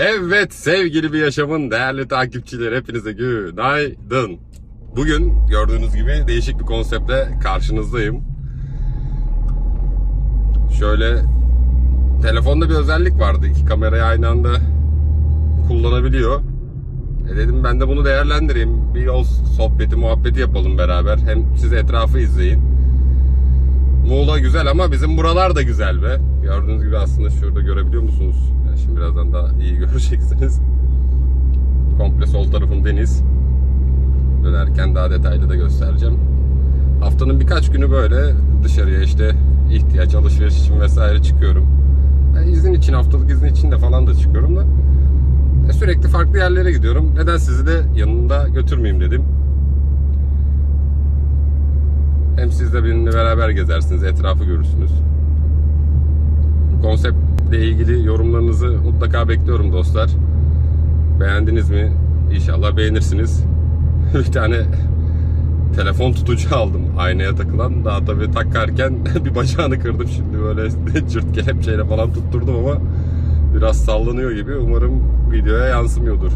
Evet sevgili bir yaşamın değerli takipçileri hepinize günaydın. Bugün gördüğünüz gibi değişik bir konseptle karşınızdayım. Şöyle telefonda bir özellik vardı. iki kamerayı aynı anda kullanabiliyor. E dedim ben de bunu değerlendireyim. Bir yol sohbeti muhabbeti yapalım beraber. Hem siz etrafı izleyin. Muğla güzel ama bizim buralar da güzel be. Gördüğünüz gibi aslında şurada görebiliyor musunuz? Yani şimdi birazdan daha iyi göreceksiniz. Komple sol tarafım deniz. Dönerken daha detaylı da göstereceğim. Haftanın birkaç günü böyle dışarıya işte ihtiyaç alışveriş için vesaire çıkıyorum. Yani izin için haftalık izin için de falan da çıkıyorum da. E, Sürekli farklı yerlere gidiyorum. Neden sizi de yanında götürmeyeyim dedim. Hem siz de benimle beraber gezersiniz, etrafı görürsünüz. Konseptle ilgili yorumlarınızı mutlaka bekliyorum dostlar. Beğendiniz mi? İnşallah beğenirsiniz. bir tane telefon tutucu aldım aynaya takılan. Daha tabii takarken bir bacağını kırdım şimdi böyle cırt kelepçeyle falan tutturdum ama biraz sallanıyor gibi. Umarım videoya yansımıyordur.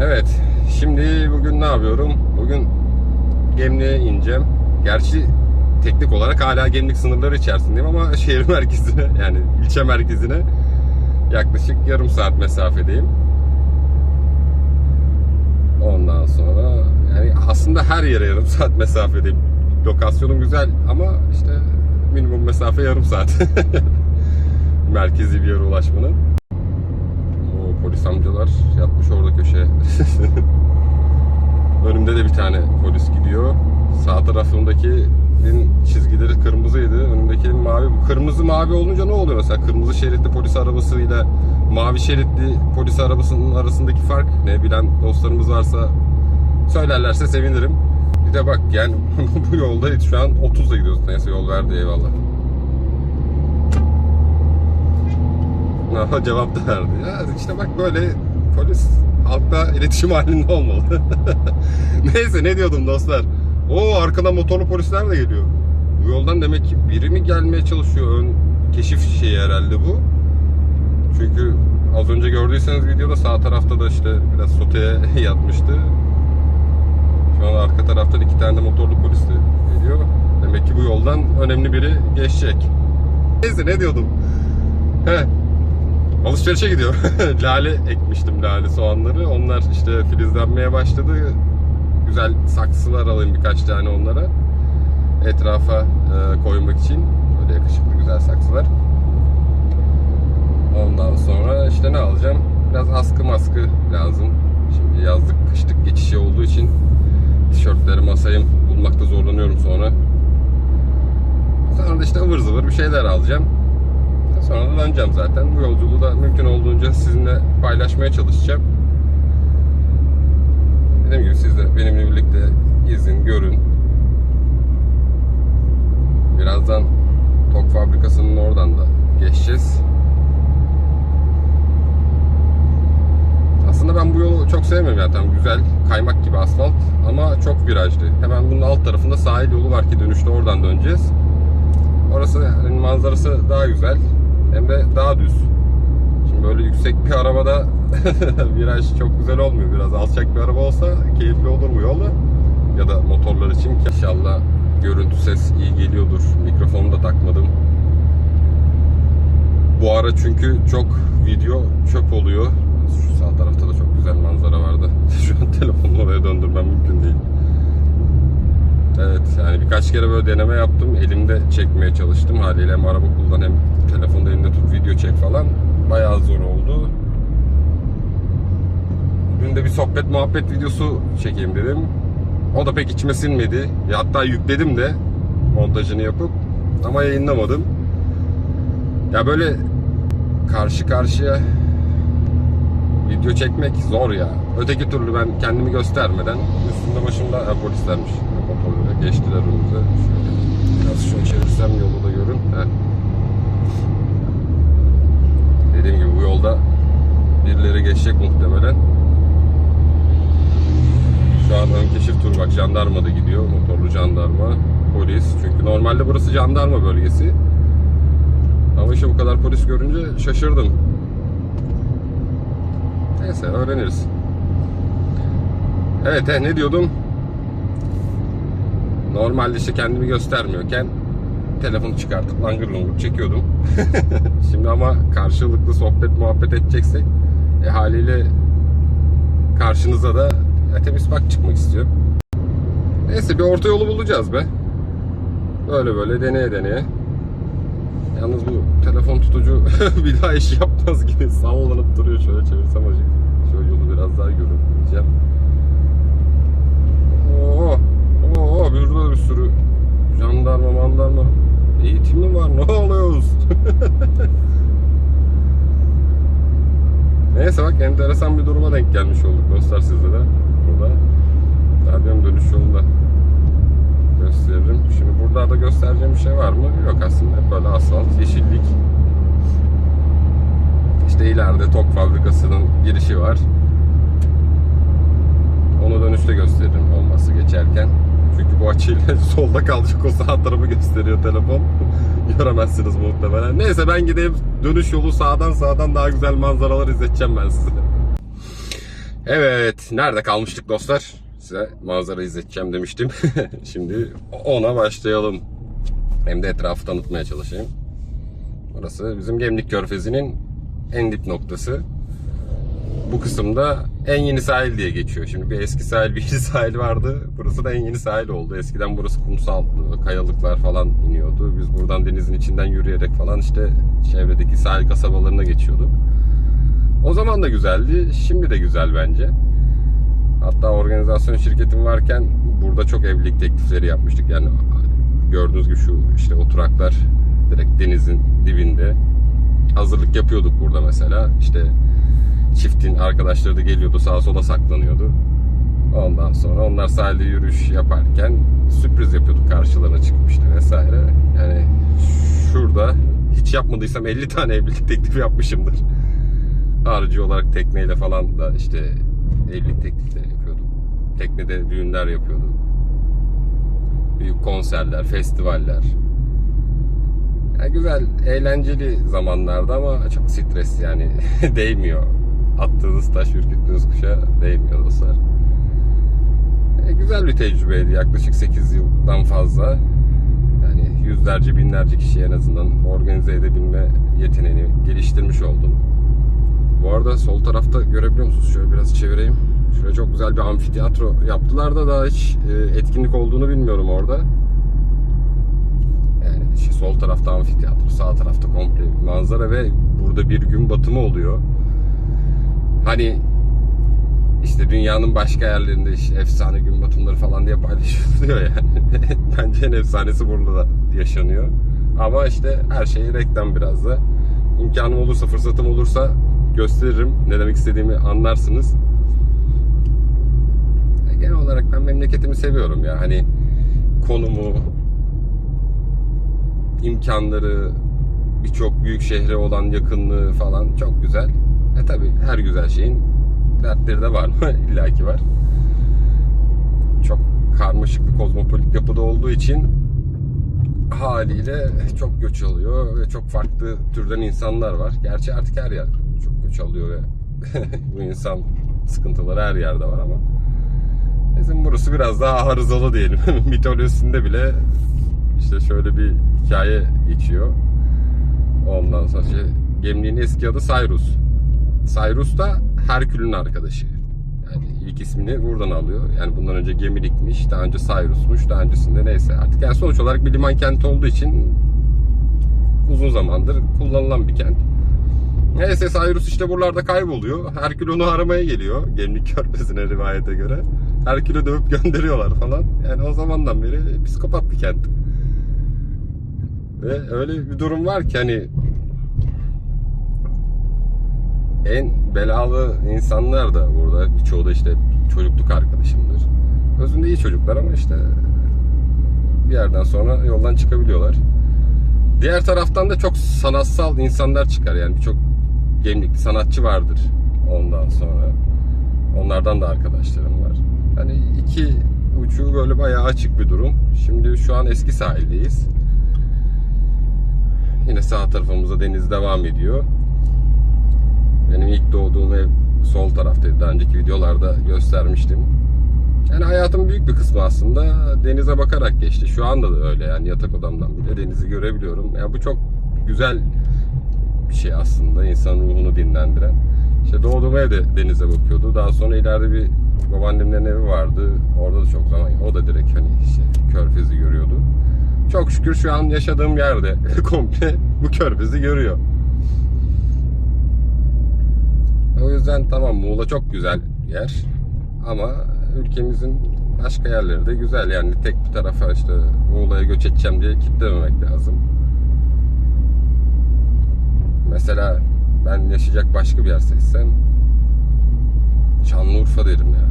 Evet, şimdi bugün ne yapıyorum? Bugün Gemliğe ineceğim. Gerçi teknik olarak hala Gemlik sınırları içerisindeyim ama şehir merkezine yani ilçe merkezine yaklaşık yarım saat mesafedeyim. Ondan sonra yani aslında her yere yarım saat mesafedeyim. Lokasyonum güzel ama işte minimum mesafe yarım saat. Merkezi bir yere ulaşmanın. O polis amcalar yatmış orada köşeye. Önümde de bir tane polis gidiyor. Sağ tarafımdakinin çizgileri kırmızıydı. Önümdekinin mavi. Bu Kırmızı mavi olunca ne oluyor mesela? Kırmızı şeritli polis arabasıyla mavi şeritli polis arabasının arasındaki fark ne bilen dostlarımız varsa söylerlerse sevinirim. Bir de bak yani bu yolda şu an 30'la gidiyoruz. Neyse yol verdi eyvallah. Aha, cevap da verdi. Ya işte bak böyle polis halkla iletişim halinde olmalı. Neyse ne diyordum dostlar. O arkada motorlu polisler de geliyor. Bu yoldan demek ki biri mi gelmeye çalışıyor? Ön keşif şeyi herhalde bu. Çünkü az önce gördüyseniz videoda sağ tarafta da işte biraz soteye yatmıştı. Şu an arka taraftan iki tane de motorlu polis de geliyor. Demek ki bu yoldan önemli biri geçecek. Neyse ne diyordum? He, Alışverişe gidiyor. lale ekmiştim lale soğanları. Onlar işte filizlenmeye başladı. Güzel saksılar alayım birkaç tane onlara. Etrafa e, koymak için. Böyle yakışıklı güzel saksılar. Ondan sonra işte ne alacağım? Biraz askı maskı lazım. Şimdi yazlık kışlık geçişi olduğu için tişörtleri masayım bulmakta zorlanıyorum sonra. Sonra da işte ıvır zıvır bir şeyler alacağım. Sonra da döneceğim zaten. Bu yolculuğu da mümkün olduğunca sizinle paylaşmaya çalışacağım. Dediğim gibi siz de benimle birlikte gezin, görün. Birazdan Tok fabrikasının oradan da geçeceğiz. Aslında ben bu yolu çok sevmiyorum ya. Tam güzel, kaymak gibi asfalt ama çok virajlı. Hemen bunun alt tarafında sahil yolu var ki dönüşte oradan döneceğiz. Orası yani manzarası daha güzel. Hem de daha düz. Şimdi böyle yüksek bir arabada viraj çok güzel olmuyor. Biraz alçak bir araba olsa keyifli olur bu yolda. Ya da motorlar için ki inşallah görüntü ses iyi geliyordur. Mikrofonu da takmadım. Bu ara çünkü çok video çöp oluyor. Şu sağ tarafta da çok güzel manzara vardı. Şu an telefonu oraya döndürmem mümkün değil. Evet yani birkaç kere böyle deneme yaptım. Elimde çekmeye çalıştım. Haliyle hem araba kullan hem telefonda elinde tut video çek falan. Bayağı zor oldu. Dün bir sohbet muhabbet videosu çekeyim dedim. O da pek içime sinmedi. Ya hatta yükledim de montajını yapıp ama yayınlamadım. Ya böyle karşı karşıya video çekmek zor ya. Öteki türlü ben kendimi göstermeden üstümde başımda ha, polislermiş motorlara geçtiler önümüze. Biraz şunu çevirsem yolu da görün. Heh. Dediğim gibi bu yolda birileri geçecek muhtemelen. Şu ön keşif turu bak jandarma da gidiyor. Motorlu jandarma, polis. Çünkü normalde burası jandarma bölgesi. Ama işte bu kadar polis görünce şaşırdım. Neyse öğreniriz. Evet he, ne diyordum? Normalde işte kendimi göstermiyorken telefonu çıkartıp langır lungur çekiyordum. Şimdi ama karşılıklı sohbet muhabbet edeceksek e, haliyle karşınıza da e, temiz bak çıkmak istiyor. Neyse bir orta yolu bulacağız be. Böyle böyle deneye deneye. Yalnız bu telefon tutucu bir daha iş yapmaz gibi sallanıp duruyor. Şöyle çevirsem acık. Şöyle yolu biraz daha görün diyeceğim. Oo, oo, burada bir sürü jandarma mandarma. Eğitim mi var? Ne oluyoruz? Neyse bak enteresan bir duruma denk gelmiş olduk dostlar sizde de. Burada. Radyom dönüş yolunda gösteririm. Şimdi buralarda göstereceğim bir şey var mı? Yok aslında. Hep böyle asfalt, yeşillik. İşte ileride tok fabrikasının girişi var. Onu dönüşte gösteririm olması geçerken. Çünkü bu açıyla solda kalacak o sağ tarafı gösteriyor telefon. Göremezsiniz muhtemelen. Neyse ben gideyim dönüş yolu sağdan sağdan daha güzel manzaralar izleteceğim ben size. Evet, nerede kalmıştık dostlar? Size manzara izleteceğim demiştim. Şimdi ona başlayalım. Hem de etrafı tanıtmaya çalışayım. Burası bizim Gemlik Körfezi'nin en dip noktası. Bu kısımda en yeni sahil diye geçiyor. Şimdi bir eski sahil, bir yeni sahil vardı. Burası da en yeni sahil oldu. Eskiden burası kumsaldı, kayalıklar falan iniyordu. Biz buradan denizin içinden yürüyerek falan işte çevredeki sahil kasabalarına geçiyorduk. O zaman da güzeldi, şimdi de güzel bence. Hatta organizasyon şirketim varken burada çok evlilik teklifleri yapmıştık. Yani gördüğünüz gibi şu işte oturaklar direkt denizin dibinde. Hazırlık yapıyorduk burada mesela. İşte çiftin arkadaşları da geliyordu sağa sola saklanıyordu. Ondan sonra onlar sahilde yürüyüş yaparken sürpriz yapıyorduk karşılarına çıkıp işte vesaire. Yani şurada hiç yapmadıysam 50 tane evlilik teklifi yapmışımdır. Harici olarak tekneyle falan da işte evlilik teklifleri yapıyorduk. Teknede düğünler yapıyorduk. Büyük konserler, festivaller. Yani güzel, eğlenceli zamanlarda ama çok stres yani değmiyor. Attığınız taş, ürküttüğünüz kuşa değmiyor dostlar. E, güzel bir tecrübeydi yaklaşık 8 yıldan fazla. Yani yüzlerce binlerce kişi en azından organize edebilme yeteneğini geliştirmiş oldum. Bu arada sol tarafta görebiliyor musunuz? Şöyle biraz çevireyim. Şuraya çok güzel bir amfiteyatro yaptılar da daha hiç e, etkinlik olduğunu bilmiyorum orada. Yani işte sol tarafta amfiteyatro, sağ tarafta komple manzara ve burada bir gün batımı oluyor. Hani işte dünyanın başka yerlerinde işte efsane gün batımları falan diye paylaşılıyor yani. Bence en efsanesi burada da yaşanıyor. Ama işte her şeyi reklam biraz da. İmkanım olursa, fırsatım olursa gösteririm. Ne demek istediğimi anlarsınız. Genel olarak ben memleketimi seviyorum ya. Hani konumu, imkanları, birçok büyük şehre olan yakınlığı falan çok güzel. E tabi her güzel şeyin dertleri de var mı? İlla ki var. Çok karmaşık bir kozmopolit yapıda olduğu için haliyle çok göç alıyor ve çok farklı türden insanlar var. Gerçi artık her yer çok göç alıyor ve bu insan sıkıntıları her yerde var ama bizim burası biraz daha arızalı diyelim. Mitolojisinde bile işte şöyle bir hikaye geçiyor. Ondan sonra şey, Gemliğin eski adı Cyrus. Cyrus da Herkül'ün arkadaşı. Yani ilk ismini buradan alıyor. Yani bundan önce Gemilikmiş, daha önce Cyrus'muş, daha öncesinde neyse artık. Yani sonuç olarak bir liman kenti olduğu için uzun zamandır kullanılan bir kent. Neyse Cyrus işte buralarda kayboluyor. Herkül onu aramaya geliyor. Gemlik körfezine rivayete göre. Herkül'ü dövüp gönderiyorlar falan. Yani o zamandan beri psikopat bir kent. Ve öyle bir durum var ki hani en belalı insanlar da burada. Birçoğu da işte çocukluk arkadaşımdır. Özünde iyi çocuklar ama işte bir yerden sonra yoldan çıkabiliyorlar. Diğer taraftan da çok sanatsal insanlar çıkar. Yani birçok gemlikli sanatçı vardır ondan sonra. Onlardan da arkadaşlarım var. Hani iki ucu böyle bayağı açık bir durum. Şimdi şu an eski sahildeyiz. Yine sağ tarafımızda deniz devam ediyor. Benim ilk doğduğum ev sol taraftaydı. Daha önceki videolarda göstermiştim. Yani hayatımın büyük bir kısmı aslında denize bakarak geçti. Şu anda da öyle yani yatak odamdan bile denizi görebiliyorum. Yani bu çok güzel bir şey aslında insanın ruhunu dinlendiren. İşte doğduğum evde denize bakıyordu. Daha sonra ileride bir babaannemlerin evi vardı. Orada da çok zaman o da direkt hani şey, körfezi görüyordu. Çok şükür şu an yaşadığım yerde komple bu körfezi görüyor. O yüzden tamam Muğla çok güzel yer ama ülkemizin başka yerleri de güzel yani tek bir tarafa işte Muğla'ya göç edeceğim diye kitlememek lazım. Mesela ben yaşayacak başka bir yer seçsem Şanlıurfa derim ya.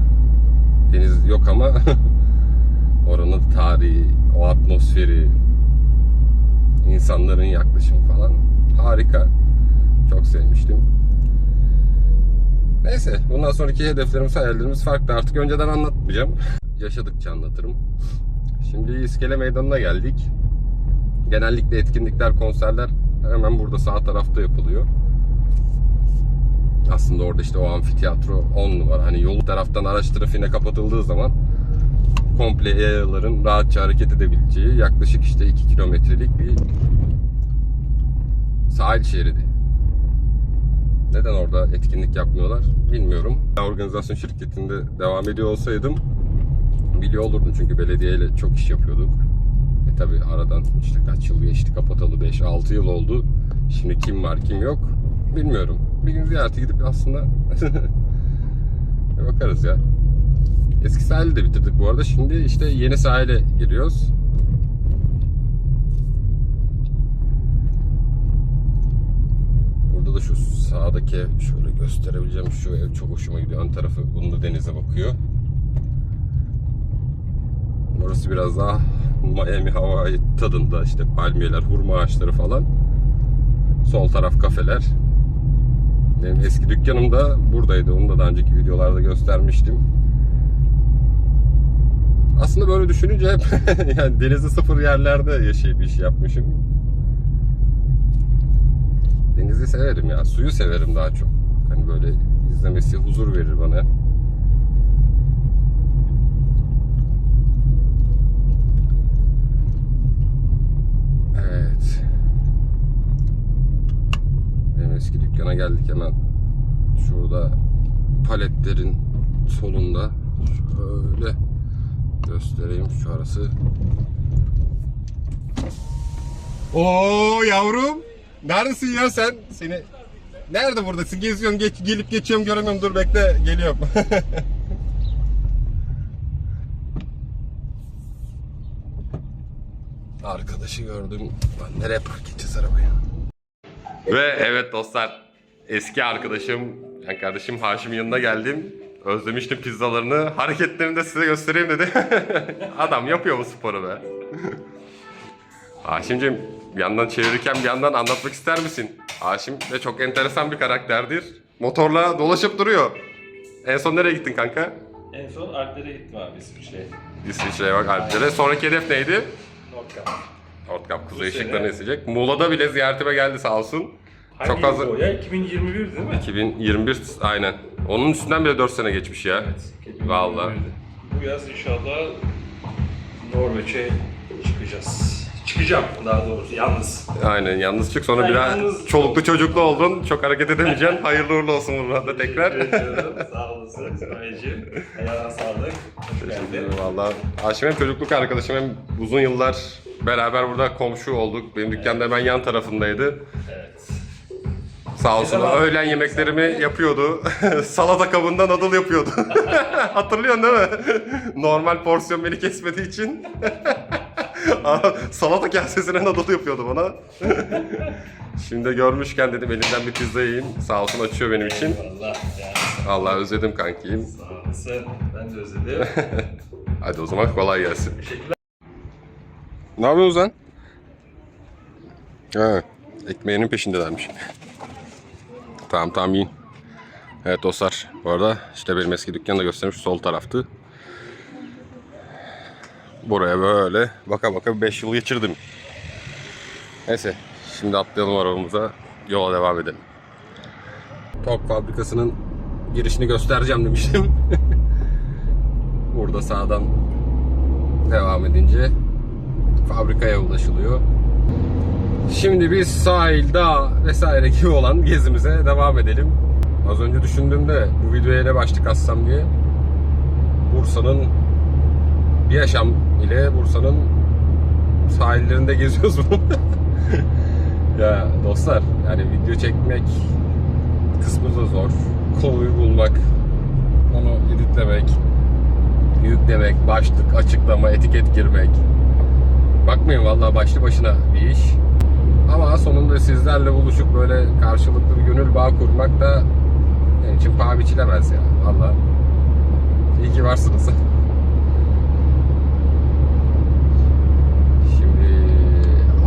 Deniz yok ama oranın tarihi, o atmosferi, insanların yaklaşımı falan harika. Çok sevmiştim. Neyse bundan sonraki hedeflerimiz, hayallerimiz farklı. Artık önceden anlatmayacağım. Yaşadıkça anlatırım. Şimdi İskele Meydanı'na geldik. Genellikle etkinlikler, konserler hemen burada sağ tarafta yapılıyor. Aslında orada işte o amfiteyatro 10 numara. Hani yol taraftan araç trafiğine kapatıldığı zaman komple yayaların rahatça hareket edebileceği yaklaşık işte 2 kilometrelik bir sahil şeridi. Neden orada etkinlik yapmıyorlar bilmiyorum. Organizasyon şirketinde devam ediyor olsaydım biliyor olurdum çünkü belediyeyle çok iş yapıyorduk. E tabi aradan işte kaç yıl geçti kapatalı 5-6 yıl oldu. Şimdi kim var kim yok bilmiyorum. Bir gün ziyarete gidip aslında bakarız ya. Eski sahili de bitirdik bu arada. Şimdi işte yeni sahile giriyoruz. Burada da şu sağdaki şöyle gösterebileceğim şu ev çok hoşuma gidiyor. Ön tarafı bunu denize bakıyor. Burası biraz daha Miami Hawaii tadında işte palmiyeler, hurma ağaçları falan. Sol taraf kafeler. Benim eski dükkanım da buradaydı. Onu da daha önceki videolarda göstermiştim. Aslında böyle düşününce hep yani denize sıfır yerlerde yaşayıp iş yapmışım. Denizi severim ya. Suyu severim daha çok. Hani böyle izlemesi huzur verir bana. Evet. Benim geldik hemen. Şurada paletlerin solunda şöyle göstereyim şu arası. Oo yavrum. Neredesin ya sen? Seni Nerede buradasın? Geziyorum, geç, gelip geçiyorum göremiyorum. Dur bekle, geliyorum. Arkadaşı gördüm. Lan nereye park edeceğiz arabayı? Ve evet dostlar, eski arkadaşım, yani kardeşim Haşim'in yanına geldim. Özlemiştim pizzalarını. Hareketlerini de size göstereyim dedi. Adam yapıyor bu sporu be. Haşim'cim bir yandan çevirirken bir yandan anlatmak ister misin? Haşim de çok enteresan bir karakterdir. Motorla dolaşıp duruyor. En son nereye gittin kanka? En son Alplere gittim abi İsviçre'ye. İsviçre'ye bak Alplere. Sonraki hedef neydi? Nordkamp. Nordkap kuzey Bu sene- ışıklarını esecek. Muğla'da bile ziyaretime geldi sağ olsun. Hangi Çok fazla... o ya? 2021 değil mi? 2021 aynen. Onun üstünden bile 4 sene geçmiş ya. Evet. Vallahi. 2021'de. Bu yaz inşallah Norveç'e çıkacağız. Çıkacağım daha doğrusu yalnız. Aynen yalnız çık sonra Ben bir daha yalnız- çoluklu çocuklu oldun. Çok hareket edemeyeceksin. Hayırlı uğurlu olsun burada tekrar. Teşekkür ediyorum. Sağ olasın İsmail'ciğim. Ayağına sağlık. Hoş geldin. Valla Haşim hem çocukluk arkadaşım hem uzun yıllar beraber burada komşu olduk. Benim dükkan da hemen yan tarafındaydı. Evet. Sağ olsun öğlen yemeklerimi yapıyordu. Salata kabından noodle yapıyordu. Hatırlıyorsun değil mi? Normal porsiyon beni kesmediği için. Salata kasesine noodle yapıyordu bana. Şimdi görmüşken dedim elimden bir pizza yiyeyim. Sağ olsun açıyor benim için. Allah. Allah özledim kankiyim. Sağ olasın. Ben de özledim. Hadi o zaman kolay gelsin. Teşekkürler. Ne yapıyorsunuz lan? Ha, ekmeğinin peşindelermiş. Tamam tamam yiyin. Evet dostlar bu arada işte benim eski dükkanı da göstermiş sol taraftı. Buraya böyle baka baka 5 yıl geçirdim. Neyse şimdi atlayalım arabamıza yola devam edelim. Tok fabrikasının girişini göstereceğim demiştim. Burada sağdan devam edince fabrikaya ulaşılıyor. Şimdi biz sahil, dağ vesaire gibi olan gezimize devam edelim. Az önce düşündüğümde bu videoya ne başlık assam diye Bursa'nın bir yaşam ile Bursa'nın sahillerinde geziyoruz bunu. ya dostlar yani video çekmek kısmı da zor. Konuyu bulmak, onu editlemek, yüklemek, başlık, açıklama, etiket girmek. Bakmayın vallahi başlı başına bir iş. Sizlerle buluşup böyle karşılıklı bir gönül bağı kurmak da benim için paha biçilemez ya. Valla. İyi ki varsınız. Şimdi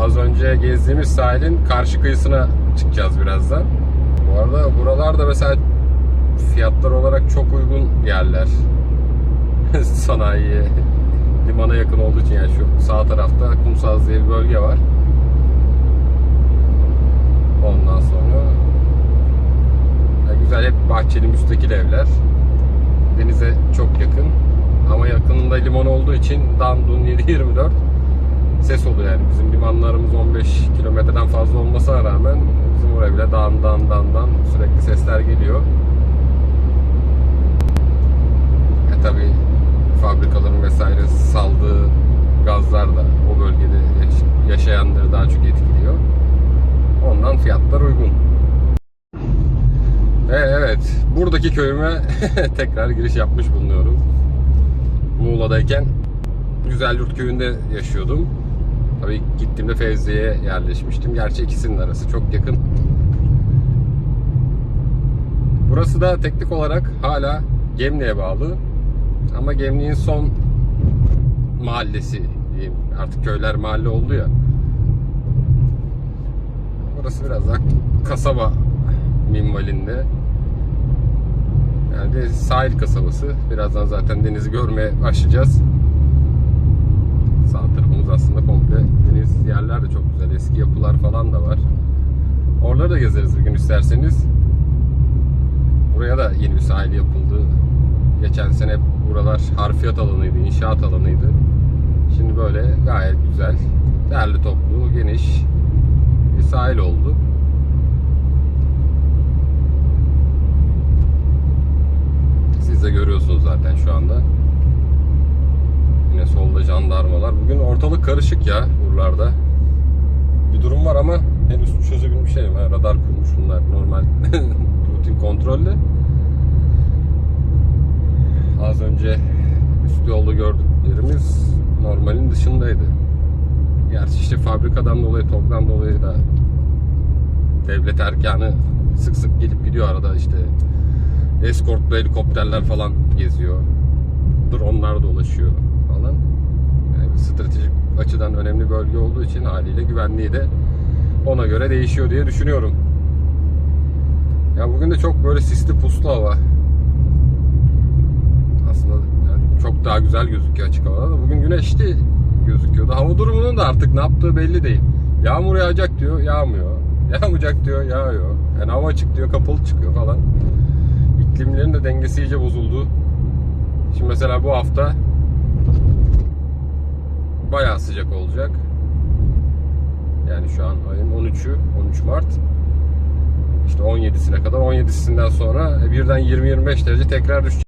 az önce gezdiğimiz sahilin karşı kıyısına çıkacağız birazdan. Bu arada buralarda mesela fiyatlar olarak çok uygun yerler. Sanayiye, limana yakın olduğu için yani şu sağ tarafta Kumsaz diye bir bölge var. Ondan sonra ya güzel hep bahçeli müstakil evler. Denize çok yakın. Ama yakınında liman olduğu için Dandun 724 ses oluyor yani. Bizim limanlarımız 15 kilometreden fazla olmasına rağmen bizim oraya bile dan dan dan dan sürekli sesler geliyor. E tabi fabrikaların vesaire saldığı gazlar da o bölgede yaş- yaşayanları daha çok etkiliyor. Ondan fiyatlar uygun. E, evet, buradaki köyüme tekrar giriş yapmış bulunuyorum. Muğla'dayken Güzelyurt köyünde yaşıyordum. Tabii gittiğimde Fevzi'ye yerleşmiştim. Gerçi ikisinin arası çok yakın. Burası da teknik olarak hala Gemli'ye bağlı. Ama Gemli'nin son mahallesi diyeyim. Artık köyler mahalle oldu ya. Burası biraz daha kasaba minvalinde. Yani de sahil kasabası. Birazdan zaten denizi görmeye başlayacağız. Sağ tarafımız aslında komple deniz yerler de çok güzel. Eski yapılar falan da var. Oraları da gezeriz bir gün isterseniz. Buraya da yeni bir sahil yapıldı. Geçen sene buralar harfiyat alanıydı, inşaat alanıydı. Şimdi böyle gayet güzel, derli toplu, geniş sahil oldu. Siz de görüyorsunuz zaten şu anda. Yine solda jandarmalar. Bugün ortalık karışık ya buralarda. Bir durum var ama henüz çözebilmiş değilim. Ha, radar kurmuş bunlar normal rutin kontrolle. Az önce üst yolda gördüklerimiz normalin dışındaydı. Gerçi işte fabrikadan dolayı, toplam dolayı da devlet erkanı sık sık gelip gidiyor arada işte eskortlu helikopterler falan geziyor. Dronlar dolaşıyor falan. Yani stratejik açıdan önemli bölge olduğu için haliyle güvenliği de ona göre değişiyor diye düşünüyorum. Ya bugün de çok böyle sisli puslu hava. Aslında yani çok daha güzel gözüküyor açık havada da bugün güneşli gözüküyordu. Hava durumunun da artık ne yaptığı belli değil. Yağmur yağacak diyor, yağmıyor. Yağmayacak diyor, yağıyor. Yani hava açık diyor, kapalı çıkıyor falan. İklimlerin de dengesi iyice bozuldu. Şimdi mesela bu hafta bayağı sıcak olacak. Yani şu an ayın 13'ü, 13 Mart. İşte 17'sine kadar, 17'sinden sonra e, birden 20-25 derece tekrar düşecek.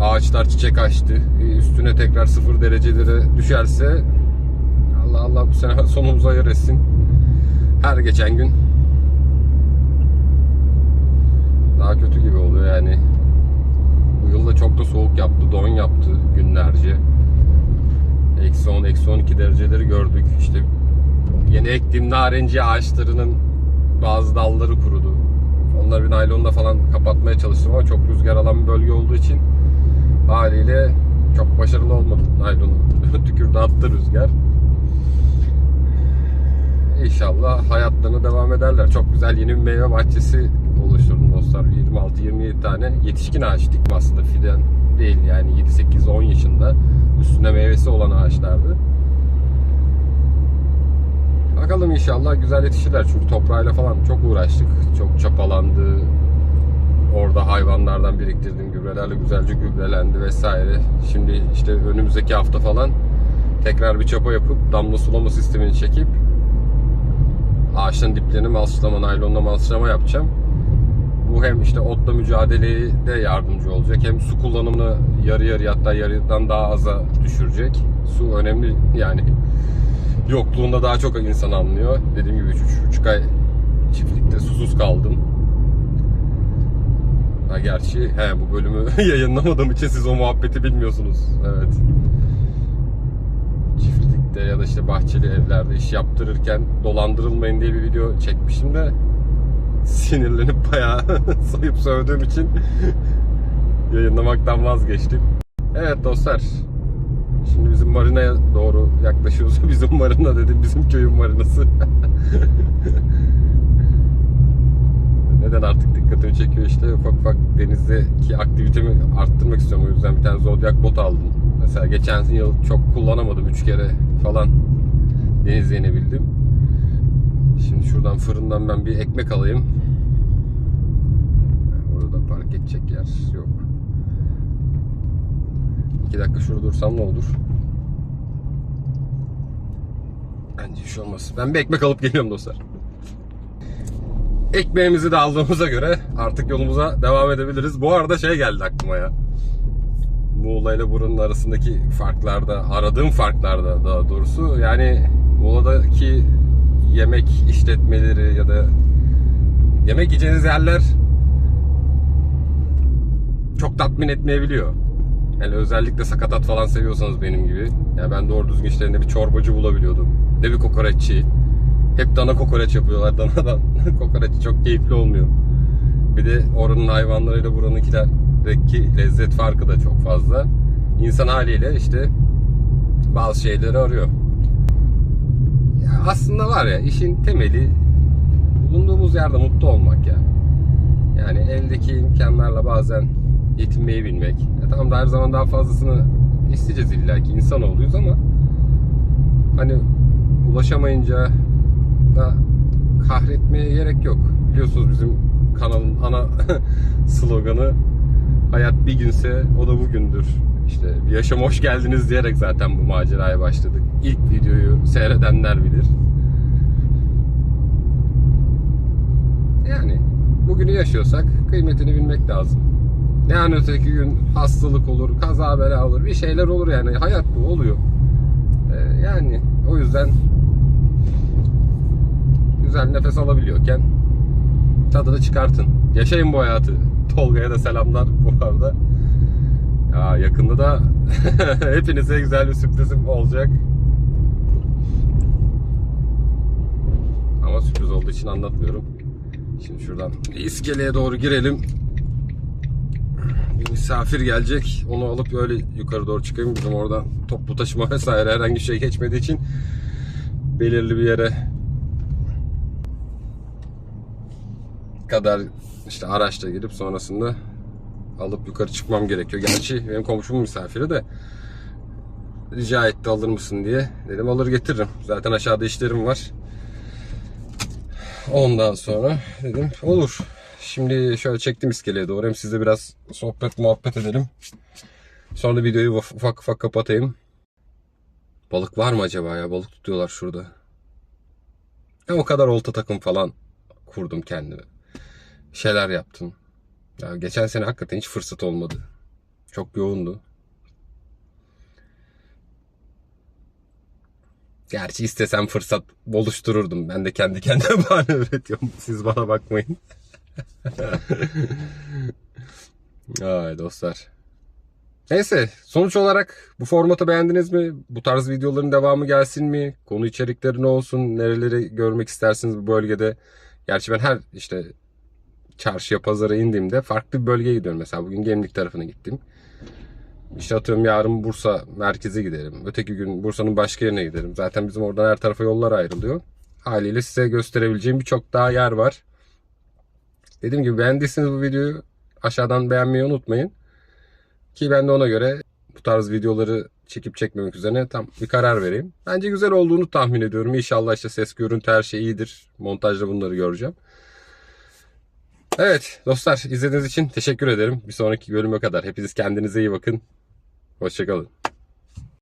Ağaçlar çiçek açtı. E, Üstüne tekrar 0 derecelere düşerse Allah Allah bu sene sonumuzu hayır etsin. Her geçen gün daha kötü gibi oluyor yani. Bu yılda çok da soğuk yaptı, don yaptı günlerce. Eksi 10, eksi 12 dereceleri gördük. İşte yeni ektiğim narenciye ağaçlarının bazı dalları kurudu. Onları bir naylonla falan kapatmaya çalıştım ama çok rüzgar alan bir bölge olduğu için haliyle çok başarılı olmadı naylonu. Tükürdü attı rüzgar. İnşallah hayatlarına devam ederler. Çok güzel yeni bir meyve bahçesi oluşturdum dostlar. 26-27 tane yetişkin ağaç diktim aslında fidan değil yani 7-8-10 yaşında üstünde meyvesi olan ağaçlardı. Bakalım inşallah güzel yetişirler çünkü toprağıyla falan çok uğraştık. Çok çapalandı. Or Orada hayvanlardan biriktirdiğim gübrelerle güzelce gübrelendi vesaire. Şimdi işte önümüzdeki hafta falan tekrar bir çapa yapıp damla sulama sistemini çekip ağaçların diplerini malçlama, naylonla malçlama yapacağım. Bu hem işte otla mücadeleye de yardımcı olacak hem su kullanımını yarı yarı hatta yarıdan daha aza düşürecek. Su önemli yani yokluğunda daha çok insan anlıyor. Dediğim gibi 3,5 ay çiftlikte susuz kaldım. Ha gerçi he bu bölümü yayınlamadığım için siz o muhabbeti bilmiyorsunuz. Evet. Çiftlikte ya da işte bahçeli evlerde iş yaptırırken dolandırılmayın diye bir video çekmiştim de sinirlenip bayağı sayıp sövdüğüm için yayınlamaktan vazgeçtim. Evet dostlar. Şimdi bizim marinaya doğru yaklaşıyoruz. Bizim marina dedim. Bizim köyün marinası. Neden artık dikkatimi çekiyor işte ufak ufak denizdeki aktivitemi arttırmak istiyorum. O yüzden bir tane Zodiac bot aldım. Mesela geçen yıl çok kullanamadım. Üç kere falan denize inebildim. Şimdi şuradan fırından ben bir ekmek alayım. Orada park edecek yer yok. İki dakika şurada dursam ne olur? Bence bir şey olmaz. Ben bir ekmek alıp geliyorum dostlar. Ekmeğimizi de aldığımıza göre artık yolumuza devam edebiliriz. Bu arada şey geldi aklıma ya. Muğla ile buranın arasındaki farklarda, aradığım farklarda daha doğrusu yani Muğla'daki yemek işletmeleri ya da yemek yiyeceğiniz yerler çok tatmin etmeyebiliyor. Yani özellikle sakatat falan seviyorsanız benim gibi. Yani ben doğru düzgün işte ne bir çorbacı bulabiliyordum. Ne bir kokoreççi. Hep dana kokoreç yapıyorlar. Danadan kokoreç çok keyifli olmuyor. Bir de oranın hayvanlarıyla buranınkilerdeki lezzet farkı da çok fazla. İnsan haliyle işte bazı şeyleri arıyor. Ya aslında var ya işin temeli bulunduğumuz yerde mutlu olmak ya. Yani eldeki imkanlarla bazen yetinmeyi bilmek. E tamam da her zaman daha fazlasını isteyeceğiz illa ki insan oluyoruz ama hani ulaşamayınca da kahretmeye gerek yok. Biliyorsunuz bizim kanalın ana sloganı hayat bir günse o da bugündür. İşte yaşam hoş geldiniz diyerek zaten bu maceraya başladık. İlk videoyu seyredenler bilir. Yani bugünü yaşıyorsak kıymetini bilmek lazım. Yani öteki gün hastalık olur, kaza bela olur, bir şeyler olur yani. Hayat bu oluyor. Ee, yani o yüzden güzel nefes alabiliyorken tadını çıkartın. Yaşayın bu hayatı. Tolga'ya da selamlar bu arada. Ya yakında da hepinize güzel bir sürprizim olacak. Ama sürpriz olduğu için anlatmıyorum. Şimdi şuradan iskeleye doğru girelim. Bir misafir gelecek. Onu alıp öyle yukarı doğru çıkayım. Bizim oradan toplu taşıma vesaire herhangi bir şey geçmediği için belirli bir yere kadar işte araçla gidip sonrasında alıp yukarı çıkmam gerekiyor. Gerçi benim komşumun misafiri de rica etti alır mısın diye. Dedim alır getiririm. Zaten aşağıda işlerim var. Ondan sonra dedim olur. Şimdi şöyle çektim iskeleye doğru. Hem sizle biraz sohbet muhabbet edelim. Sonra videoyu ufak ufak kapatayım. Balık var mı acaba ya? Balık tutuyorlar şurada. Ya o kadar olta takım falan kurdum kendime. Şeyler yaptım. Ya geçen sene hakikaten hiç fırsat olmadı. Çok yoğundu. Gerçi istesem fırsat oluştururdum. Ben de kendi kendime bahane üretiyorum. Siz bana bakmayın. Ay dostlar. Neyse sonuç olarak bu formatı beğendiniz mi? Bu tarz videoların devamı gelsin mi? Konu içerikleri ne olsun? Nereleri görmek istersiniz bu bölgede? Gerçi ben her işte çarşıya pazara indiğimde farklı bir bölgeye gidiyorum. Mesela bugün Gemlik tarafına gittim. İşte atıyorum yarın Bursa merkeze giderim. Öteki gün Bursa'nın başka yerine giderim. Zaten bizim oradan her tarafa yollar ayrılıyor. Haliyle size gösterebileceğim birçok daha yer var. Dediğim gibi beğendiyseniz bu videoyu aşağıdan beğenmeyi unutmayın. Ki ben de ona göre bu tarz videoları çekip çekmemek üzerine tam bir karar vereyim. Bence güzel olduğunu tahmin ediyorum. İnşallah işte ses görüntü her şey iyidir. Montajda bunları göreceğim. Evet dostlar izlediğiniz için teşekkür ederim. Bir sonraki bölüme kadar hepiniz kendinize iyi bakın. Hoşçakalın.